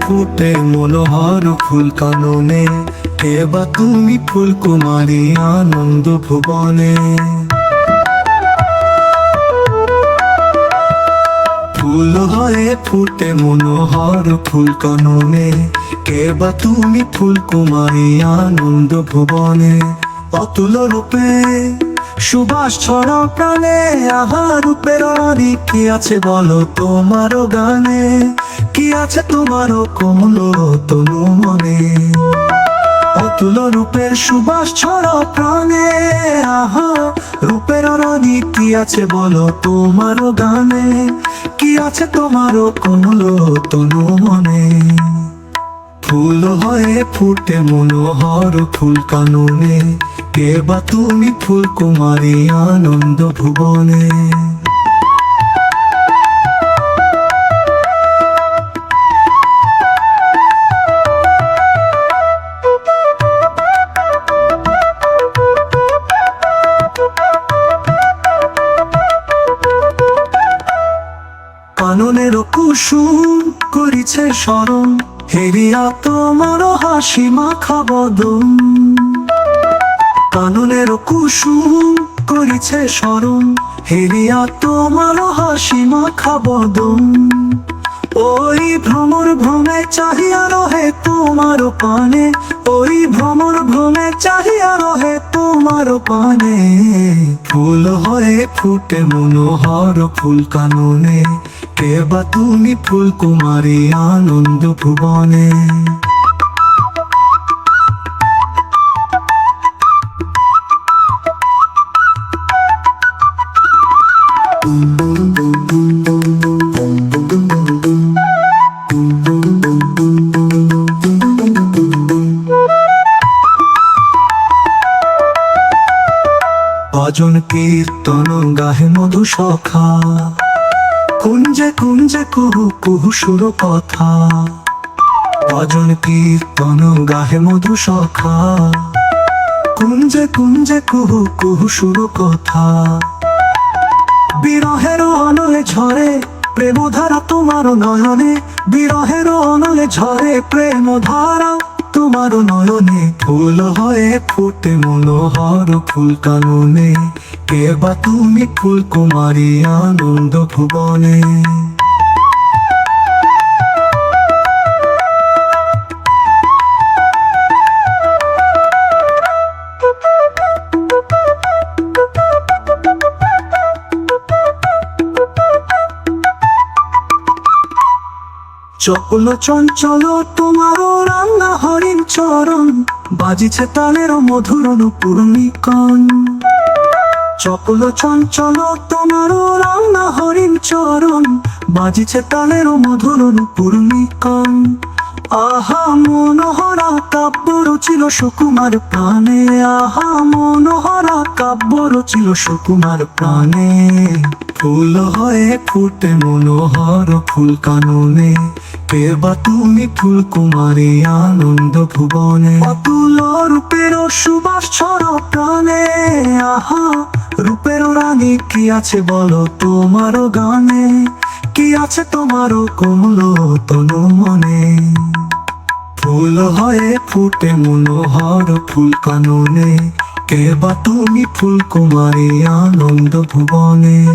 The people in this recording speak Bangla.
ফুটে মনোহর ফুল কাননে বা তুমি ফুল কুমারী আনন্দ ভুবনে। ফুল হয়ে ফুটে মনোহর ফুল কাননে কে বা তুমি ফুল কুমারী আনন্দ ভুবনে। অতুল রূপে সুবাস ছড়া প্রাণে আহা রূপের কি আছে বলো তোমারও গানে? কি আছে তোমারও কমল তনু মনে? অতুল রূপের সুবাস ছড়া প্রাণে, আহা, রূপের অরি কি আছে বলো তোমারও গানে? কি আছে তোমারও কমল তনু মনে? ফুল হয়ে ফুটে মনোহর ফুল কাননে, কে বা তুমি ফুল কুমারী আনন্দ ভুবনে? কাননের কুসুম করিছে স্মরণ হেরিয়া তোমার হাসি মাখা বদন। কাননের কুসুম করিছে স্মরণ। হেরিয়া তোমার হাসি মাখা বদন। ওই ভ্রমর ভ্রমে চাহিয়া রহে তোমার পানে। ওই ভ্রমর ভ্রমে চাহিয়া রহে তোমার পানে। ফুল হয়ে ফুটে মনোহর ফুল কাননে। কে বা তুমি ফুল কুমারী আনন্দ ভুবনে? ভজন কীর্তন গাহে মধু সখা। কুঞ্জে কুঞ্জে কুহু কুহু সুর কথা। ভজন কীর্তন গাহে মধু সখা। কুঞ্জে কুঞ্জে কুহু কুহু সুর কথা। বিরহের অনলে ঝরে প্রেম ধারা তোমার নয়নে। বিরহের অনলে ঝরে প্রেম ধারা তোমার নয়নে ফুল হয়ে ফুটে মনোহর ফুল কাননে। কে বা তুমি ফুল কুমারী আনন্দ ভুবনে? চপল চঞ্চল, তোমারও রান্না হরিণ চরণ, বাজিছে তালের মধুর পূর্ণিকণ চপল চঞ্চল, তোমারও রান্না হরিণ চরণ, বাজিছে তালের মধুর পূর্ণিকণ আহা, মনোহরা কাব্য রচিল সুকুমার প্রাণে, আহা, মনোহরা কাব্য রচিল সুকুমার প্রাণে। ফুল হয়ে ফুটে মনোহর ফুল কাননে কে বা তুমি ফুল কুমারী আনন্দ ভুবনে। অতুল রূপের সুবাস ছড় প্রাণে। আহা, রূপের রানী কি আছে বলো তোমারও গানে? কি আছে তোমারও কমল তনু মনে? ফুল হয়ে ফুটে মনোহর ফুল কাননে। কে বা তুমি ফুল কুমারী আনন্দ ভুবনে?